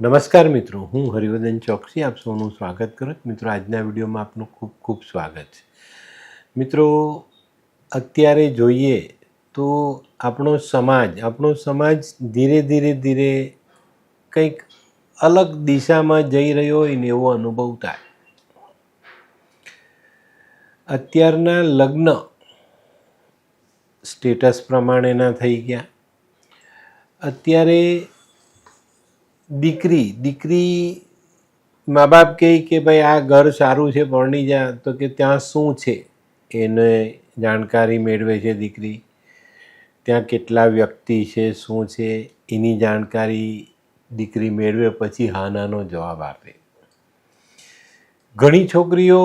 નમસ્કાર મિત્રો, હું હરિવર્ધન ચોકસી, આપ સૌનું સ્વાગત કરું છું. મિત્રો, આજના વિડીયોમાં આપનું ખૂબ ખૂબ સ્વાગત છે. મિત્રો, અત્યારે જોઈએ તો આપણો સમાજ આપણો સમાજ ધીરે ધીરે ધીરે કંઈક અલગ દિશામાં જઈ રહ્યો હોય ને એવો અનુભવ થાય. અત્યારના લગ્ન સ્ટેટસ પ્રમાણેના થઈ ગયા. અત્યારે દીકરી દીકરી મા બાપ કહે કે ભાઈ, આ ઘર સારું છે, પરણી જા. તો કે ત્યાં શું છે? એને જાણકારી મેળવે છે દીકરી. ત્યાં કેટલા વ્યક્તિ છે, શું છે? એની જાણકારી દીકરી મેળવે, પછી હા નાનો જવાબ આપે. ઘણી છોકરીઓ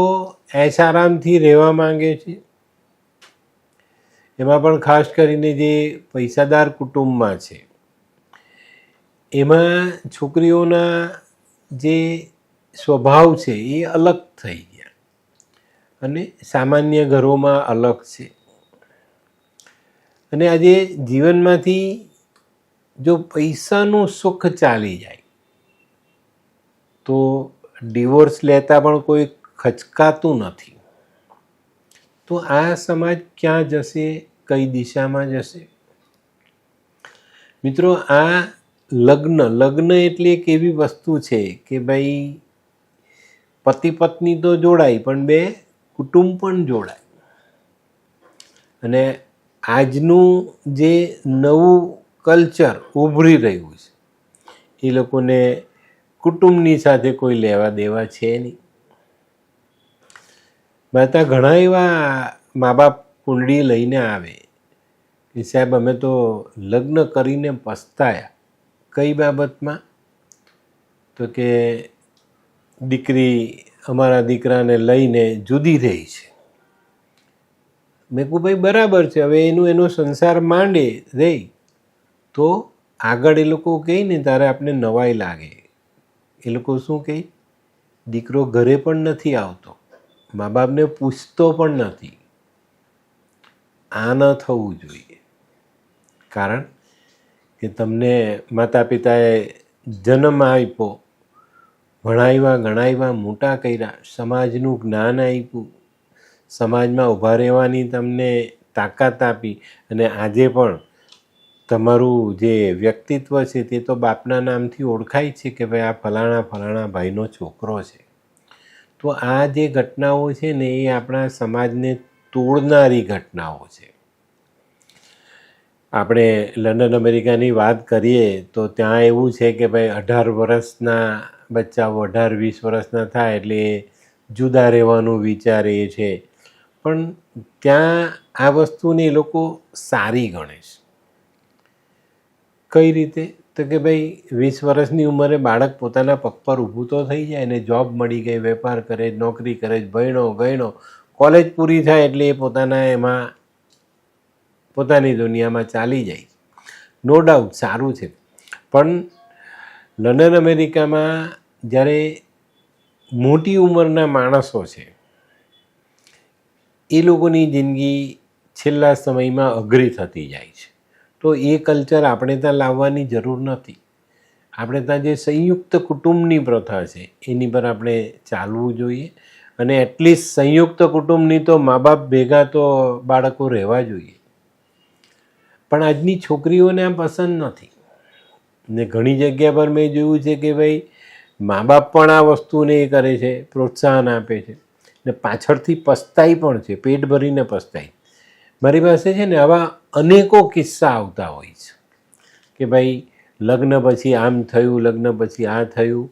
એસારામથી રહેવા માંગે છે. એમાં પણ ખાસ કરીને જે પૈસાદાર કુટુંબમાં છે એમાં છોકરીઓના જે સ્વભાવ છે એ અલગ થઈ ગયા. અને સામાન્ય ઘરોમાં અલગ છે. અને આજે જીવનમાંથી જો પૈસાનું સુખ ચાલી જાય, તો ડિવોર્સ લેતા પણ કોઈ ખચકાતું નથી. તો આ સમાજ ક્યાં જશે, કઈ દિશામાં જશે? મિત્રો, આ લગ્ન લગ્ન એટલે એક એવી વસ્તુ છે કે ભાઈ, પતિ પત્ની તો જોડાય, પણ બે કુટુંબ પણ જોડાય. અને આજનું જે નવું કલ્ચર ઉભરી રહ્યું છે, એ લોકોને કુટુંબની સાથે કોઈ લેવા દેવા છે નહીં. માતા ઘણા એવા મા બાપ કુંડળી લઈને આવે કે સાહેબ, અમે તો લગ્ન કરીને પસ્તાયા. કઈ બાબતમાં? તો કે દીકરી અમારા દીકરાને લઈને જુદી રહી છે. મેં કહું ભાઈ બરાબર છે. હવે એનું એનો સંસાર માંડે રહી. તો આગળ એ લોકો કહે ને, તારે આપણે નવાઈ લાગે. એ લોકો શું કહે? દીકરો ઘરે પણ નથી આવતો. મા બાપને પૂછતો પણ નથી. આ ન થવું જોઈએ. કારણ કે તમને માતા પિતાએ જન્મ આપ્યો, ભણાવ્યા, ગણાવ્યા, મોટા કર્યા, સમાજનું જ્ઞાન આપ્યું, સમાજમાં ઊભા રહેવાની તમને તાકાત આપી અને આજે પણ તમારું જે વ્યક્તિત્વ છે તે તો બાપના નામથી ઓળખાય છે કે ભાઈ આ ફલાણા ફલાણા ભાઈનો છોકરો છે. તો આ જે ઘટનાઓ છે ને એ આપણા સમાજને તોડનારી ઘટનાઓ છે. આપણે લંડન અમેરિકાની વાત કરીએ, તો ત્યાં એવું છે કે ભાઈ અઢાર વર્ષના બચ્ચાઓ, અઢાર વીસ વર્ષના થાય એટલે જુદા રહેવાનું વિચારે છે. પણ ત્યાં આ વસ્તુને લોકો સારી ગણે છે. કઈ રીતે? તો કે ભાઈ વીસ વર્ષની ઉંમરે બાળક પોતાના પગ પર ઊભું તો થઈ જાય ને જોબ મળી ગઈ, વેપાર કરે, નોકરી કરે, ભણ્યો ગયણો કોલેજ પૂરી થાય એટલે એ પોતાના એમાં પોતાની દુનિયામાં ચાલી જાય. નો ડાઉટ સારું છે. પણ લંડન અમેરિકામાં જ્યારે મોટી ઉંમરના માણસો છે, એ લોકોની જિંદગી છેલ્લા સમયમાં અઘરી થતી જાય છે. તો એ કલ્ચર આપણે ત્યાં લાવવાની જરૂર નથી. આપણે ત્યાં જે સંયુક્ત કુટુંબની પ્રથા છે, એની પર આપણે ચાલવું જોઈએ. અને એટલીસ્ટ સંયુક્ત કુટુંબની તો મા બાપ ભેગા તો બાળકો રહેવા જોઈએ. પણ આજની છોકરીઓને આ પસંદ નથી. ને ઘણી જગ્યા પર મેં જોયું છે કે ભાઈ મા બાપ પણ આ વસ્તુને એ કરે છે, પ્રોત્સાહન આપે છે. ને પાછળથી પસ્તાય પણ છે, પેટ ભરીને પસ્તાય મારી પાસે છે ને આવા અનેકો કિસ્સા આવતા હોય છે. કે ભાઈ, લગ્ન પછી આમ થયું, લગ્ન પછી આ થયું.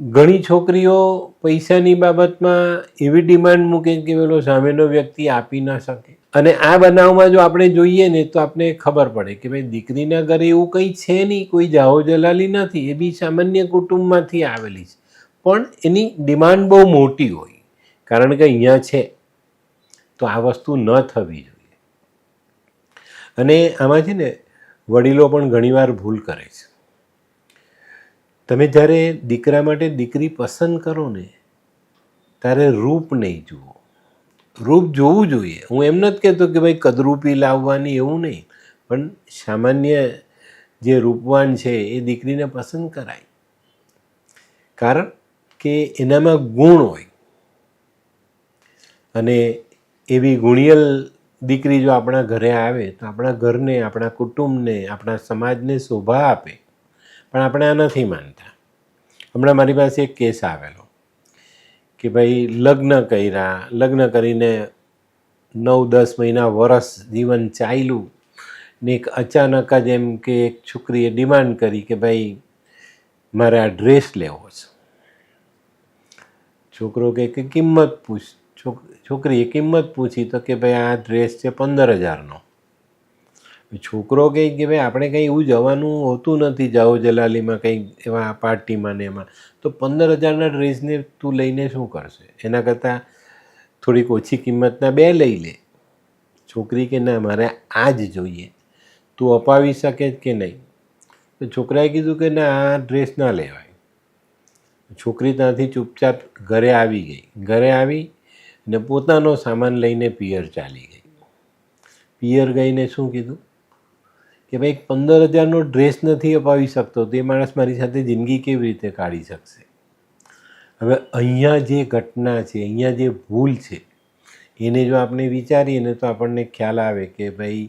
ઘણી છોકરીઓ પૈસાની બાબતમાં એવી ડિમાન્ડ મૂકે કે પેલો સામેનો વ્યક્તિ આપી ના શકે. અને આ બનાવમાં જો આપણે જોઈએ ને, તો આપણે ખબર પડે કે ભાઈ દીકરીના ઘરે એવું કંઈ છે નહીં, કોઈ જાહો જલાલી નથી, એ બી સામાન્ય કુટુંબમાંથી આવેલી છે. પણ એની ડિમાન્ડ બહુ મોટી હોય, કારણ કે અહીંયા છે, તો આ વસ્તુ ન થવી જોઈએ. અને આમાં છે ને, વડીલો પણ ઘણીવાર ભૂલ કરે છે. તમે જ્યારે દીકરા માટે દીકરી પસંદ કરો ને, ત્યારે રૂપ નહીં જુઓ. રૂપ જોવું જોઈએ. હું એમ નથી કહેતો કે ભાઈ કદરૂપી લાવવાની એવું નહીં. પણ સામાન્ય જે રૂપવાન છે એ દીકરીને પસંદ કરાય. કારણ કે એનામાં ગુણ હોય. અને એવી ગુણિયલ દીકરી જો આપણા ઘરે આવે તો આપણા ઘરને, આપણા કુટુંબને, આપણા સમાજને શોભા આપે. પણ આપણે આ નથી માનતા. હમણાં મારી પાસે એક કેસ આવેલો. કે ભાઈ લગ્ન કર્યા, લગ્ન કરીને નવ, દસ મહિના વરસ જીવન ચાલ્યું ને એક અચાનક જ એમ કે એક છોકરીએ ડિમાન્ડ કરી કે ભાઈ મારે આ ડ્રેસ લેવો છે. છોકરો કે કિંમત પૂછ, છોક, છોકરીએ કિંમત પૂછી તો કે ભાઈ આ ડ્રેસ છે પંદર હજારનો. છોકરો કંઈક કે ભાઈ, આપણે કંઈ એવું જવાનું હોતું નથી, જાઓ જલાલીમાં કંઈક એવા પાર્ટીમાં ને એમાં. તો પંદર હજારના ડ્રેસને તું લઈને શું કરશે? એના કરતાં થોડીક ઓછી કિંમતના બે લઈ લે. છોકરી કે ના, મારે આ જ જોઈએ. તું અપાવી શકે કે નહીં? તો છોકરાએ કીધું કે ના, આ ડ્રેસ ના લેવાય. છોકરી ત્યાંથી ચૂપચાપ ઘરે આવી ગઈ. ઘરે આવી ને પોતાનો સામાન લઈને પિયર ચાલી ગઈ. પિયર ગઈને શું કીધું? કે ભાઈ પંદર હજારનો ડ્રેસ નથી અપાવી શકતો, તે માણસ મારી સાથે જિંદગી કેવી રીતે કાઢી શકશે? હવે અહીંયા જે ઘટના છે, અહીંયા જે ભૂલ છે, એને જો આપણે વિચારીએ ને તો આપણને ખ્યાલ આવે કે ભાઈ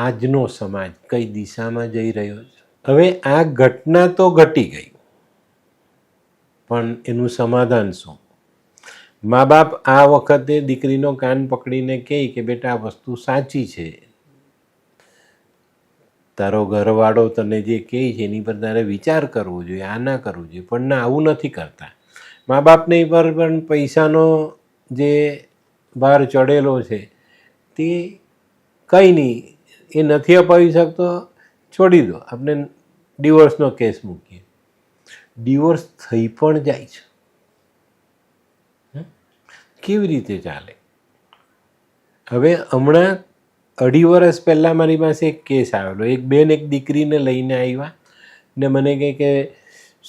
આજનો સમાજ કઈ દિશામાં જઈ રહ્યો છે. હવે આ ઘટના તો ઘટી ગઈ, પણ એનું સમાધાન શું? મા બાપ આ વખતે દીકરીનો કાન પકડીને કહે કે બેટા આ વસ્તુ સાચી છે તારો ઘરવાળો તને જે કહે છે એની પર તારે વિચાર કરવો જોઈએ, આ ના કરવું જોઈએ. પણ ના, આવું નથી કરતા. મા બાપને પર પણ પૈસાનો જે ભાર ચડેલો છે, તે કંઈ નહીં, એ નથી અપાવી શકતો, છોડી દો. આપણે ડિવોર્સનો કેસ મૂકીએ. ડિવોર્સ થઈ પણ જાય છે? કેવી રીતે ચાલે? હવે હમણાં અઢી વર્ષ પહેલાં મારી પાસે એક કેસ આવેલો. એક બેન એક દીકરીને લઈને આવ્યા ને મને કહે કે,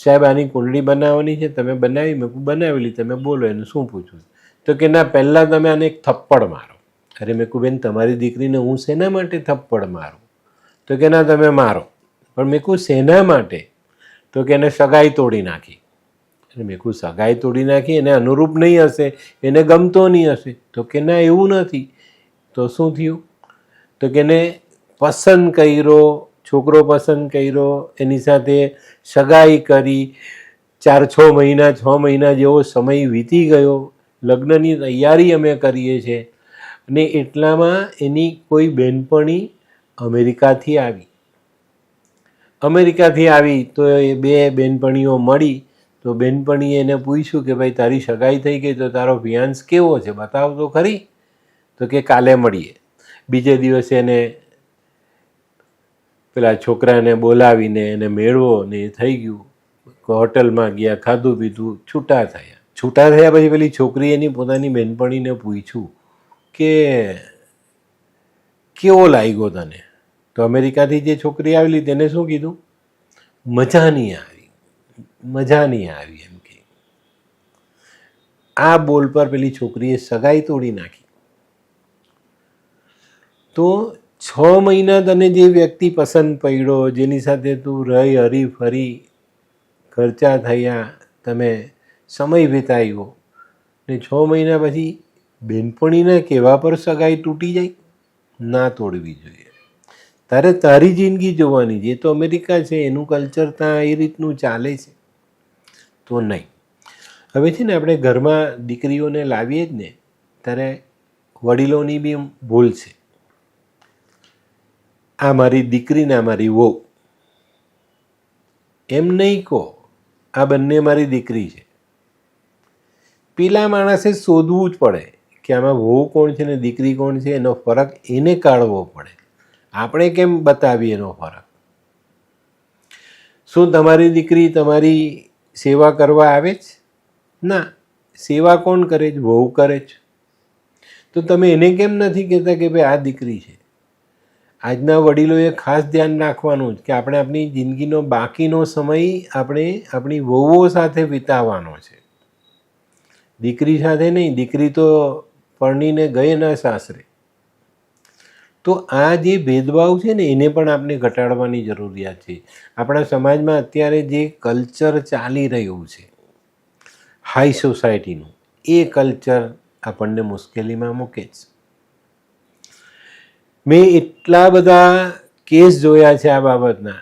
સાહેબ, આની કુંડળી બનાવવાની છે, તમે બનાવી. મેં બનાવેલી. તમે બોલો, એનું શું પૂછવું તો કે, ના, પહેલાં તમે આને એક થપ્પડ મારો. અરે, મેં કહું બેન, તમારી દીકરીને હું શેના માટે થપ્પડ મારું? તો કે, ના, તમે મારો. પણ મેં કહું શેના માટે? તો કે, એને સગાઈ તોડી નાખી. એટલે મેં કહું સગાઈ તોડી નાખી? એને અનુરૂપ નહીં હશે, એને ગમતો નહીં હશે. તો કે, ના, એવું નથી. તો શું થયું? તો કે એને પસંદ કર્યો, છોકરો પસંદ કર્યો, એની સાથે સગાઈ કરી, ચાર છ મહિના છ મહિના જેવો સમય વીતી ગયો. લગ્નની તૈયારી અમે કરીએ છીએ અને એટલામાં એની કોઈ બહેનપણી અમેરિકાથી આવી. અમેરિકાથી આવી તો એ બે બેનપણીઓ મળી. તો બેનપણીએ એને પૂછ્યું કે ભાઈ તારી સગાઈ થઈ ગઈ તો તારો ફિયાન્સ કેવો છે? બતાવ તો ખરી? તો કે કાલે મળીએ. બીજે દિવસે એને પેલા છોકરાને બોલાવીને એને મેળવો ને એ થઈ ગયું. હોટલમાં ગયા, ખાધું પીધું, છૂટા થયા. છૂટા થયા પછી પેલી છોકરી એની પોતાની બહેનપણીને પૂછ્યું કે, કેવો લાગ્યો તને? તો અમેરિકાથી જે છોકરી આવેલી તેને શું કીધું? મજા નહીં આવી. મજા નહીં આવી એમ કે આ બોલ પર પેલી છોકરીએ સગાઈ તોડી નાખી. તો છ મહિના તને જે વ્યક્તિ પસંદ પડ્યો, જેની સાથે તું રહી, હરી, ફરી, ખર્ચા થયા, તમે સમય વિતાવ્યો ને છ મહિના પછી બેનપણીના કહેવા પર સગાઈ તૂટી જાય? ના તોડવી જોઈએ. તારે તારી જિંદગી જોવાની, જે તો અમેરિકા છે, એનું કલ્ચર ત્યાં એ રીતનું ચાલે છે. તો નહીં. હવે છે ને આપણે ઘરમાં દીકરીઓને લાવીએ જ ને, ત્યારે વડીલોની બી ભૂલ છે. આ મારી દીકરી ને આ મારી વહુ. એમ નહીં કહો, આ બંને મારી દીકરી છે. પેલા માણસે શોધવું જ પડે કે આમાં વહુ કોણ છે ને દીકરી કોણ છે, એનો ફરક એને કાઢવો પડે. આપણે કેમ બતાવીએ એનો ફરક? શું તમારી દીકરી તમારી સેવા કરવા આવે છે ના, સેવા કોણ કરે છે વહુ કરે છે તો તમે એને કેમ નથી કહેતા કે ભાઈ આ દીકરી છે? આજના વડીલોએ ખાસ ધ્યાન રાખવાનું કે આપણે આપણી જિંદગીનો બાકીનો સમય આપણે આપણી વહુઓ સાથે વિતાવવાનો છે. દીકરી સાથે નહીં, દીકરી તો પરણીને ગઈ ના સાસરે. તો આ જે ભેદભાવ છે ને, એને પણ આપણે ઘટાડવાની જરૂરિયાત છે. આપણા સમાજમાં અત્યારે જે કલ્ચર ચાલી રહ્યું છે, હાઈ સોસાયટીનું, એ કલ્ચર આપણને મુશ્કેલીમાં મૂકે છે. મેં એટલા બધા કેસ જોયા છે આ બાબતના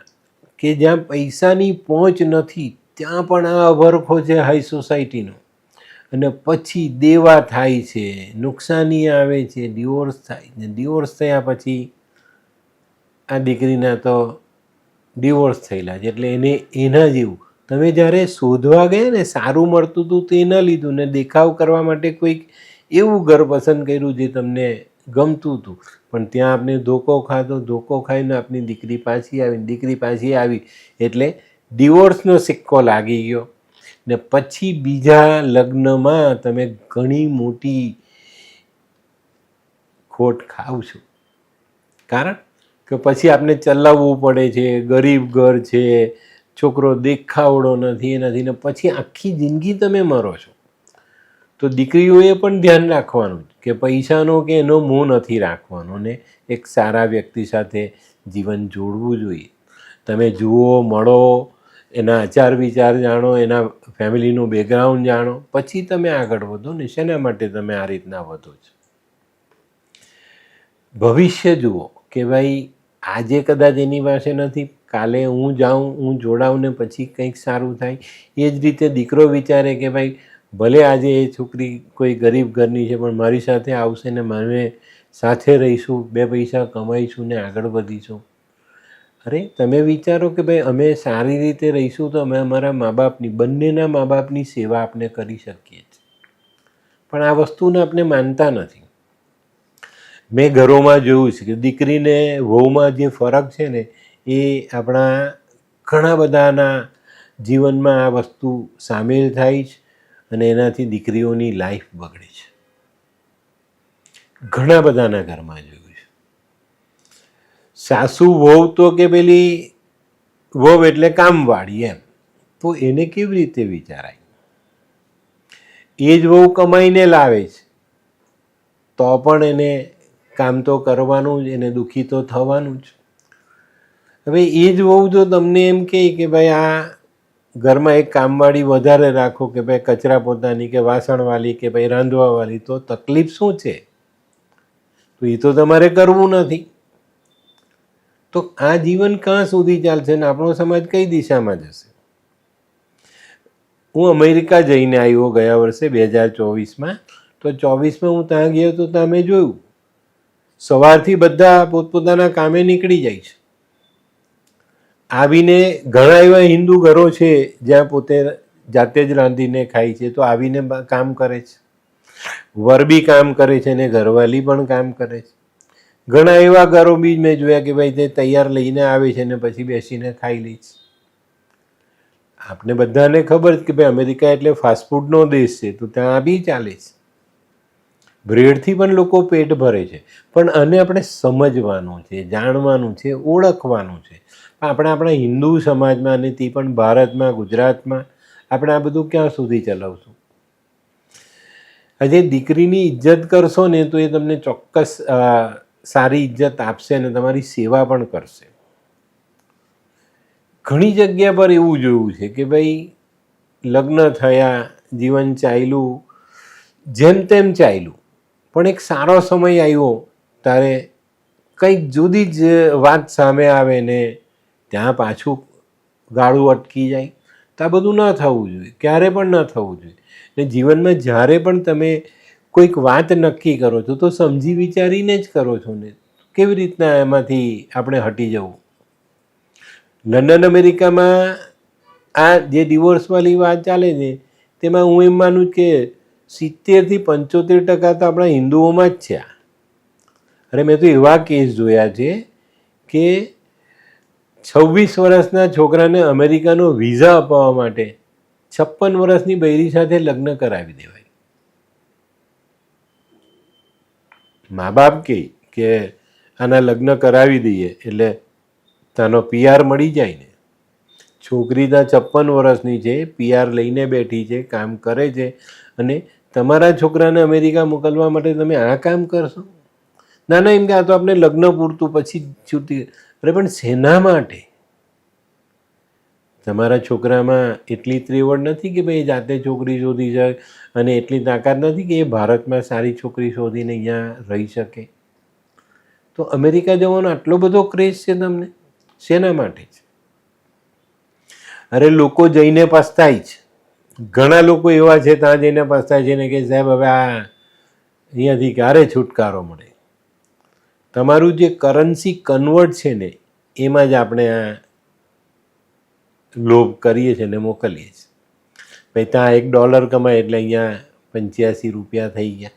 કે જ્યાં પૈસાની પહોંચ નથી, ત્યાં પણ આ અભરખો છે હાઈ સોસાયટીનો અને પછી દેવા થાય છે, નુકસાની આવે છે ડિવોર્સ થાય છે. ડિવોર્સ થયા પછી આ દીકરીના તો ડિવોર્સ થયેલા છે. એટલે એને એના જેવું. તમે જ્યારે શોધવા ગયા ને, સારું મળતું હતું તે ન લીધું ને દેખાવ કરવા માટે કોઈક એવું ઘર પસંદ કર્યું જે તમને ગમતું હતું. પણ ત્યાં આપણે ધોકો ખાધો, ધોકો ખાઈને આપણી દીકરી પાછી આવી, દીકરી પાછી આવી એટલે ડિવોર્સનો સિક્કો લાગી ગયો. ને પછી બીજા લગ્નમાં તમે ઘણી મોટી ખોટ ખાવ છો. કારણ કે પછી આપણે ચલાવવું પડે છે, ગરીબ ઘર છે, છોકરો દેખાવડો નથી એ નથી ને પછી આખી જિંદગી તમે મરો છો. તો દીકરીઓએ પણ ધ્યાન રાખવાનું કે પૈસાનો કે એનો મોહ નથી રાખવાનો ને એક સારા વ્યક્તિ સાથે જીવન જોડવું જોઈએ. તમે જુઓ, મળો, એના આચાર વિચાર જાણો, એના ફેમિલીનું બેકગ્રાઉન્ડ જાણો, પછી તમે આગળ વધો ને શેના માટે તમે આ રીતના વધો છો? ભવિષ્ય જુઓ કે ભાઈ, આજે કદાચ એની પાસે નથી, કાલે હું જાઉં, હું જોડાઉં ને પછી કંઈક સારું થાય. એ જ રીતે દીકરો વિચારે કે ભાઈ ભલે આજે એ છોકરી કોઈ ગરીબ ઘરની છે, પણ મારી સાથે આવશે ને મારે સાથે રહીશું, બે પૈસા કમાઈશું ને આગળ વધીશું. અરે, તમે વિચારો કે ભાઈ અમે સારી રીતે રહીશું તો અમે અમારા મા બાપની બંનેના મા બાપની સેવા આપણે કરી શકીએ છીએ. પણ આ વસ્તુને આપણે માનતા નથી. મેં ઘરોમાં જોયું છે કે દીકરીને વહુમાં જે ફરક છે ને, એ આપણા ઘણા બધાના જીવનમાં આ વસ્તુ સામેલ થાય છે. અને એનાથી દીકરીઓની લાઈફ બગડે છે. ઘણા બધાના ઘરમાં જોયું છે. સાસુ વહુ તો કે પેલી વહુ એટલે કામવાળી એમ. તો એને કેવી રીતે વિચારાય? એ જ વહુ કમાઈને લાવે છે. તો પણ એને કામ તો કરવાનું જ, એને દુઃખી તો થવાનું જ. હવે એ જ વહુ જો તમને એમ કહે કે ભાઈ આ ઘરમાં એક કામવાળી વધારે રાખો કે ભાઈ કચરા પોતાની કે વાસણવાળી કે ભાઈ રાંધવાવાળી, તો તકલીફ શું છે? તો એ તો તમારે કરવું નથી. તો આ જીવન ક્યાં સુધી ચાલશે ને આપણો સમાજ કઈ દિશામાં જશે? હું અમેરિકા જઈને આવ્યો ગયા વર્ષે બે હજાર ચોવીસમાં. તો ચોવીસમાં હું ત્યાં ગયો તો ત્યાં મેં જોયું. સવારથી બધા પોતપોતાના કામે નીકળી જાય છે. આવીને ઘણા એવા હિન્દુ ઘરો છે જ્યાં પોતે જાતે જ રાંધીને ખાય છે, તો આવીને કામ કરે છે. વરબી કામ કરે છે ને ઘરવાલી પણ કામ કરે છે. ઘણા એવા ઘરો બી મેં જોયા કે ભાઈ તે તૈયાર લઈને આવે છે ને પછી બેસીને ખાઈ લે છે. આપણે બધાને ખબર છે કે ભાઈ અમેરિકા એટલે ફાસ્ટફૂડનો દેશ છે, તો ત્યાં બી ચાલે છે. બ્રેડથી પણ લોકો પેટ ભરે છે. પણ આને આપણે સમજવાનું છે, જાણવાનું છે, ઓળખવાનું છે. આપણે આપણા હિન્દુ સમાજમાં અને તે પણ ભારતમાં, ગુજરાતમાં આપણે આ બધું ક્યાં સુધી ચલાવશું? આજે દીકરીની ઇજ્જત કરશો ને તો એ તમને ચોક્કસ સારી ઇજ્જત આપશે અને તમારી સેવા પણ કરશે. ઘણી જગ્યા પર એવું જોયું છે કે ભાઈ, લગ્ન થયા, જીવન ચાલ્યું, જેમ તેમ ચાલ્યું. પણ એક સારો સમય આવ્યો ત્યારે કંઈક જુદી જ વાત સામે આવે ને ત્યાં પાછું ગાળું અટકી જાય. તો આ બધું ન થવું જોઈએ, ક્યારે પણ ન થવું જોઈએ. ને જીવનમાં જ્યારે પણ તમે કોઈક વાત નક્કી કરો છો, તો સમજી વિચારીને જ કરો છો ને, કેવી રીતના એમાંથી આપણે હટી જવું? લંડન, અમેરિકામાં આ જે ડિવોર્સવાળી વાત ચાલે છે, તેમાં હું એમ માનું કે સિત્તેરથી પંચોતેર ટકા તો આપણા હિન્દુઓમાં જ છે. અરે મેં તો એવા કેસ જોયા છે કે છવ્વીસ વર્ષના છોકરાને અમેરિકાનો વિઝા અપાવવા માટે છપ્પન વર્ષની બૈરી સાથે લગ્ન કરાવી દેવાય મા બાપ કે આના લગ્ન કરાવી દઈએ એટલે તાનો પીઆર મળી જાય ને છોકરી ત્યાં છપ્પન વર્ષની છે પીઆર લઈને બેઠી છે, કામ કરે છે અને તમારા છોકરાને અમેરિકા મોકલવા માટે તમે આ કામ કરશો? ના ના, એમ કે આ તો આપણે લગ્ન પૂરતું પછી છૂટી અરે, પણ શેના માટે? તમારા છોકરામાં એટલી ત્રેવડ નથી કે ભાઈ જાતે છોકરી શોધી જાય અને એટલી તાકાત નથી કે એ ભારતમાં સારી છોકરી શોધીને અહીંયા રહી શકે? તો અમેરિકા જવાનો આટલો બધો ક્રેઝ છે તમને? શેના માટે છે અરે, લોકો જઈને પસ્તાય છે. ઘણા લોકો એવા છે ત્યાં જઈને પસ્તાય છે ને કે સાહેબ, હવે આ અહીંયાથી ક્યારે છુટકારો મળે? તમારું જે કરન્સી કન્વર્ટ છે ને, એમાં જ આપણે આ લોભ કરીએ છીએ ને મોકલીએ છીએ. ભાઈ, ત્યાં એક ડોલર કમાય એટલે અહીંયા પંચ્યાસી રૂપિયા થઈ ગયા.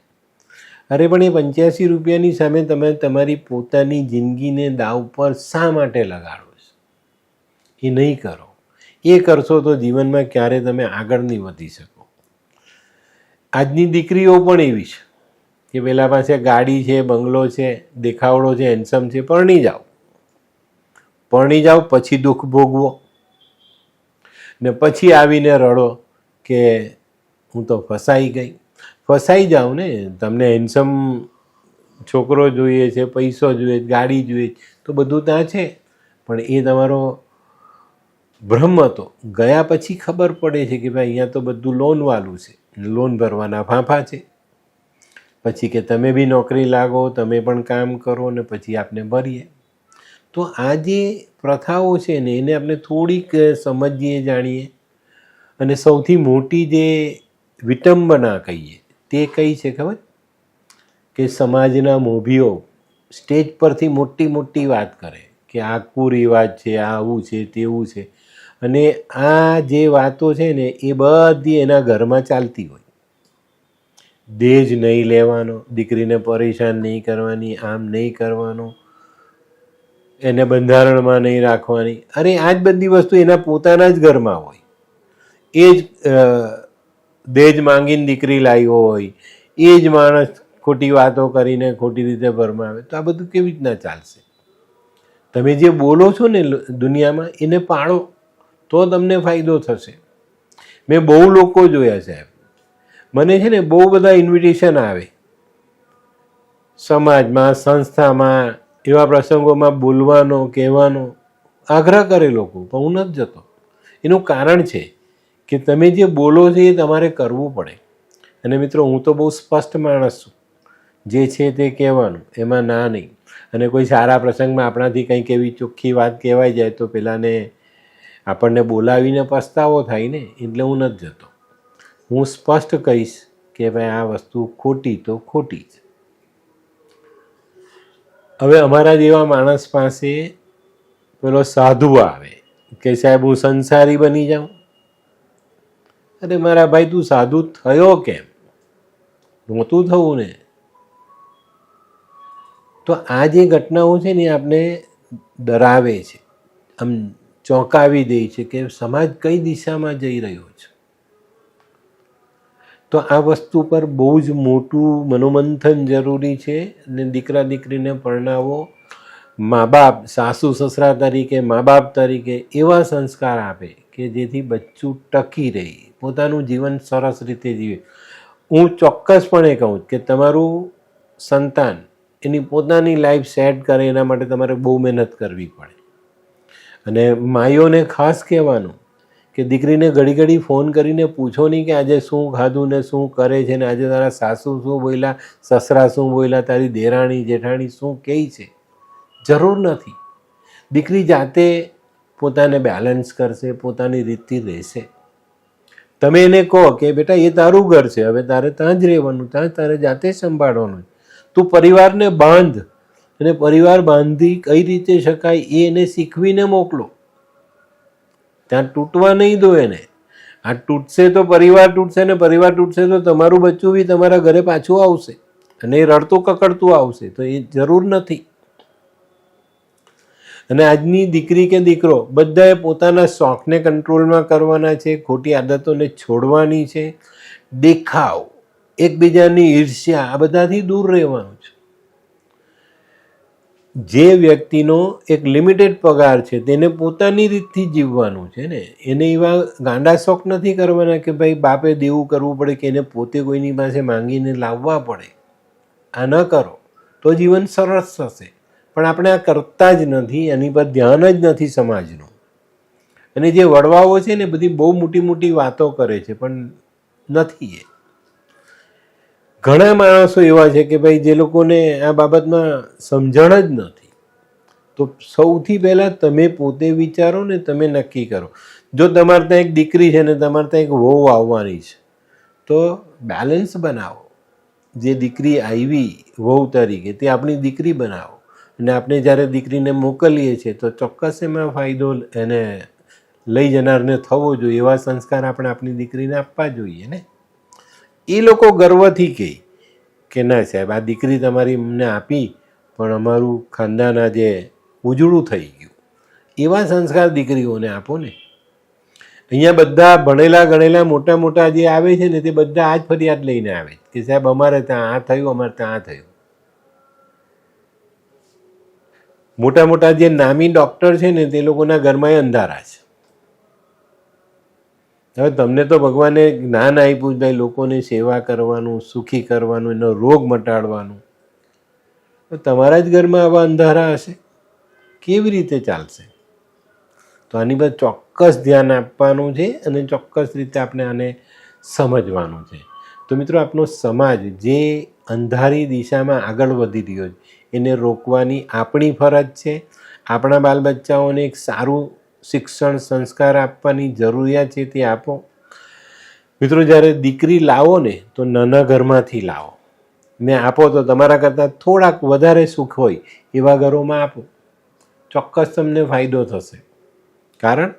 અરે, પણ એ પંચ્યાસી રૂપિયાની સામે તમે તમારી પોતાની જિંદગીને દાવ પર શા માટે લગાડો છો? એ નહીં કરો. એ કરશો તો જીવનમાં ક્યારે તમે આગળ નહીં વધી શકો. આજની દીકરીઓ પણ એવી છે કે પેલા પાસે ગાડી છે, બંગલો છે, દેખાવડો છે હેન્સમ છે, પરણી જાઓ. પરણી જાઓ, પછી દુઃખ ભોગવો. ને પછી આવીને રડો કે હું તો ફસાઈ ગઈ. ફસાઈ જાઓ ને, તમને હેન્ડસમ છોકરો જોઈએ છે, પૈસો જોઈએ ગાડી જોઈએ તો બધું ત્યાં છે. પણ એ તમારો ભ્રમ હતો ગયા પછી ખબર પડે છે કે ભાઈ અહીંયા તો બધું લોનવાળું છે. લોન ભરવાના ફાંફા છે. પછી કે તમે બી નોકરી લાગો, તમે પણ કામ કરો ને પછી આપને ભરીએ. તો આ જે પ્રથાઓ છે ને, એને આપણે થોડીક સમજીએ, જાણીએ. અને સૌથી મોટી જે વિટંબના કહીએ, તે કઈ છે ખબર? કે સમાજના મોભીઓ સ્ટેજ પરથી મોટી મોટી વાત કરે કે આ કુરિવાજ છે આવું છે, તેવું છે. અને આ જે વાતો છે ને, એ બધી એના ઘરમાં ચાલતી હોય. દેજ નહીં લેવાનો, દીકરીને પરેશાન નહીં કરવાની, આમ નહીં કરવાનું, એને બંધારણમાં નહીં રાખવાની. અરે આ જ બધી વસ્તુ એના પોતાના જ ઘરમાં હોય. એ જ દેજ માંગીને દીકરી લાવ્યો હોય, એ જ માણસ ખોટી વાતો કરીને ખોટી રીતે ભરમાવે, તો આ બધું કેવી રીતના ચાલશે? તમે જે બોલો છો ને દુનિયામાં, એને પાળો. તો તમને ફાયદો થશે. મેં બહુ લોકો જોયા સાહેબ મને છે ને બહુ બધા ઇન્વિટેશન આવે. સમાજમાં, સંસ્થામાં, એવા પ્રસંગોમાં બોલવાનો, કહેવાનો, આગ્રહ કરે લોકો, પણ હું નથી જતો. એનું કારણ છે કે તમે જે બોલો છો એ તમારે કરવું પડે. અને મિત્રો, હું તો બહુ સ્પષ્ટ માણસ છું. જે છે તે કહેવાનું, એમાં ના નહીં. અને કોઈ સારા પ્રસંગમાં આપણાથી કંઈક એવી ચોખ્ખી વાત કહેવાય જાય તો પેલાને આપણને બોલાવીને પસ્તાવો થાય ને એટલે હું નથી જતો. હું સ્પષ્ટ કહીશ કે ભાઈ આ વસ્તુ ખોટી તો ખોટી જ. હવે અમારા જેવા માણસ પાસે પેલો સાધુ આવે કે સાહેબ હું સંસારી બની જાઉં. અરે મારા ભાઈ તું સાધુ થયો કેમ? નહોતું થવું ને. તો આ જે ઘટનાઓ છે ને આપણે ડરાવે છે. આમ ચોંકાવી દે છે કે સમાજ કઈ દિશામાં જઈ રહ્યો છે. તો આ વસ્તુ પર બહુ જ મોટું મનોમંથન જરૂરી છે અને દીકરા દીકરીને પરણાવો. મા બાપ, સાસુ સસરા તરીકે, મા બાપ તરીકે એવા સંસ્કાર આપે કે જેથી બચ્ચું ટકી રહે, પોતાનું જીવન સરસ રીતે જીવે. હું ચોક્કસપણે કહું કે તમારું સંતાન એની પોતાની લાઈફ સેટ કરે એના માટે તમારે બહુ મહેનત કરવી પડે. અને માઈઓને ખાસ કહેવાનું કે દીકરીને ઘડી ઘડી ફોન કરીને પૂછો નહીં કે આજે શું ખાધું ને શું કરે છે ને આજે તારા સાસુ શું બોલ્યા, સસરા શું બોલ્યા, તારી દેરાણી, જેઠાણી શું કહે છે? જરૂર નથી. દીકરી જાતે પોતાને બેલેન્સ કરશે, પોતાની રીતથી રહેશે. તમે એને કહો કે, બેટા, એ તારું ઘર છે, હવે તારે ત્યાં જ રહેવાનું, ત્યાં તારે જાતે સંભાળવાનું તું પરિવારને બાંધ અને પરિવાર બાંધી કઈ રીતે શકાય એને શીખવીને મોકલો. ત્યાં તૂટવા નહીં દો એને. આ તૂટશે તો પરિવાર તૂટશે ને પરિવાર તૂટશે તો તમારું બચ્ચું બી તમારા ઘરે પાછું આવશે. અને એ રડતું કકડતું આવશે તો એ જરૂર નથી. અને આજની દીકરી કે દીકરો બધાએ પોતાના શોખને કંટ્રોલમાં કરવાના છે, ખોટી આદતોને છોડવાની છે. દેખાવ, એકબીજાની ઈર્ષ્યા આ બધાથી દૂર રહેવાનું છે. જે વ્યક્તિનો એક લિમિટેડ પગાર છે, તેને પોતાની રીતથી જીવવાનું છે ને? એને એવા ગાંડા શોખ નથી કરવાના કે ભાઈ બાપે દેવું કરવું પડે કે એને પોતે કોઈની પાસે માંગીને લાવવા પડે. આ ન કરો. તો જીવન સરસ થશે. પણ આપણે આ કરતા જ નથી, એની પર ધ્યાન જ નથી સમાજનું. અને જે વડવાઓ છે ને, બધી બહુ મોટી મોટી વાતો કરે છે, પણ નથી એ. ઘણા માણસો એવા છે કે ભાઈ જે લોકોને આ બાબતમાં સમજણ જ નથી. તો સૌથી પહેલાં તમે પોતે વિચારો ને તમે નક્કી કરો. જો તમારે ત્યાં એક દીકરી છે ને તમારે ત્યાં એક વહુ આવવાની છે, તો બેલેન્સ બનાવો. જે દીકરી આવી વહુ તરીકે તે આપણી દીકરી બનાવો. અને આપણે જ્યારે દીકરીને મોકલીએ છીએ તો ચોક્કસ એમાં ફાયદો એને લઈ જનારને થવો જોઈએ, એવા સંસ્કાર આપણે આપણી દીકરીને આપવા જોઈએ ને. એ લોકો ગર્વથી કહે કે, ના સાહેબ, આ દીકરી તમારી અમને આપી, પણ અમારું ખાનદાન આજે ઉજળું થઈ ગયું. એવા સંસ્કાર દીકરીઓને આપો ને. અહીંયા બધા ભણેલા ગણેલા મોટા મોટા જે આવે છે ને, તે બધા આ જ ફરિયાદ લઈને આવે કે, સાહેબ, અમારે ત્યાં આ થયું, અમારે ત્યાં આ થયું. મોટા મોટા જે નામી ડૉક્ટર છે ને, તે લોકોના ઘરમાં અંધારા છે. હવે તમને તો ભગવાને જ્ઞાન આપ્યું ભાઈ, લોકોની સેવા કરવાનું, સુખી કરવાનું, એનો રોગ મટાડવાનું. તો તમારા જ ઘરમાં આવા અંધારા હશે? કેવી રીતે ચાલશે? તો આની પર ચોક્કસ ધ્યાન આપવાનું છે અને ચોક્કસ રીતે આપણે આને સમજવાનું છે. તો મિત્રો, આપનો સમાજ જે અંધારી દિશામાં આગળ વધી રહ્યો છે, એને રોકવાની આપણી ફરજ છે. આપણા બાલ બચ્ચાઓને એક સારું શિક્ષણ, સંસ્કાર આપવાની જરૂરિયાત છે તે આપો. મિત્રો, જ્યારે દીકરી લાવો ને, તો નાના ઘરમાંથી લાવો. ને આપો તો તમારા કરતાં થોડાક વધારે સુખ હોય એવા ઘરોમાં આપો. ચોક્કસ તમને ફાયદો થશે. કારણ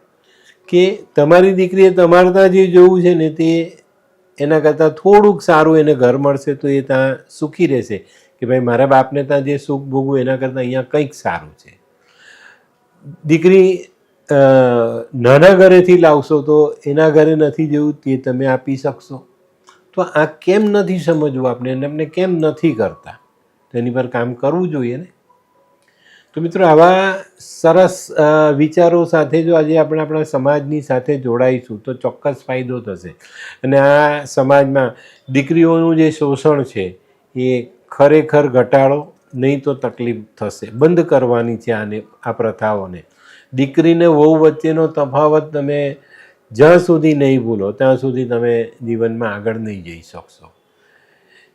કે તમારી દીકરીએ તમારે જે જોવું છે ને તે એના કરતાં થોડુંક સારું એને ઘર મળશે તો એ ત્યાં સુખી રહેશે. કે ભાઈ, મારા બાપને ત્યાં જે સુખ ભોગવું એના કરતાં અહીંયા કંઈક સારું છે. દીકરી નાના ઘરેથી લાવશો તો એના ઘરે નથી જેવું તે તમે આપી શકશો. તો આ કેમ નથી સમજવું આપણે? અને એમને કેમ નથી કરતા? તેની પર કામ કરવું જોઈએ ને? તો મિત્રો, આવા સરસ વિચારો સાથે જો આજે આપણે આપણા સમાજની સાથે જોડાઈશું તો ચોક્કસ ફાયદો થશે. અને આ સમાજમાં દીકરીઓનું જે શોષણ છે એ ખરેખર ઘટાડો નહીં તો તકલીફ થશે. બંધ કરવાની છે આને, આ પ્રથાઓને. દીકરીને વહુ વચ્ચેનો તફાવત તમે જ્યાં સુધી નહીં ભૂલો, ત્યાં સુધી તમે જીવનમાં આગળ નહીં જઈ શકશો.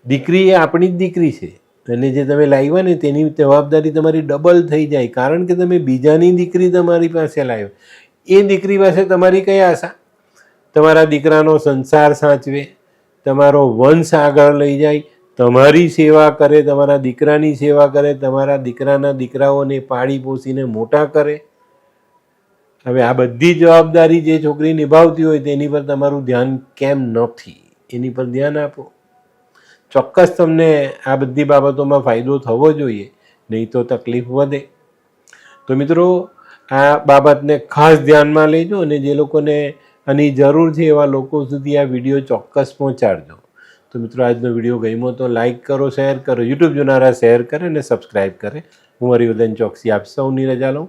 દીકરી એ આપણી જ દીકરી છે. અને જે તમે લાવ્યા ને તેની જવાબદારી તમારી ડબલ થઈ જાય. કારણ કે તમે બીજાની દીકરી તમારી પાસે લાવ્યો. એ દીકરી પાસે તમારી કઈ આશા? તમારા દીકરાનો સંસાર સાચવે, તમારો વંશ આગળ લઈ જાય, તમારી સેવા કરે, તમારા દીકરાની સેવા કરે, તમારા દીકરાના દીકરાઓને પાળી પોસીને મોટા કરે. હવે આ બધી જવાબદારી જે છોકરી નિભાવતી હોય તેની પર તમારું ધ્યાન કેમ નથી? એની પર ધ્યાન આપો. ચોક્કસ તમને આ બધી બાબતોમાં ફાયદો થવો જોઈએ, નહીં તો તકલીફ વધે. તો મિત્રો, આ બાબતને ખાસ ધ્યાનમાં લેજો અને જે લોકોને આની જરૂર છે એવા લોકો સુધી આ વીડિયો ચોક્કસ પહોંચાડજો. તો મિત્રો, આજનો વીડિયો ગમ્યો તો લાઇક કરો, શેર કરો, યુટ્યુબ જોનારા શેર કરે અને સબસ્ક્રાઈબ કરે. હું હરિવર્ધન ચોકસી આપ સૌની રજા લઉં.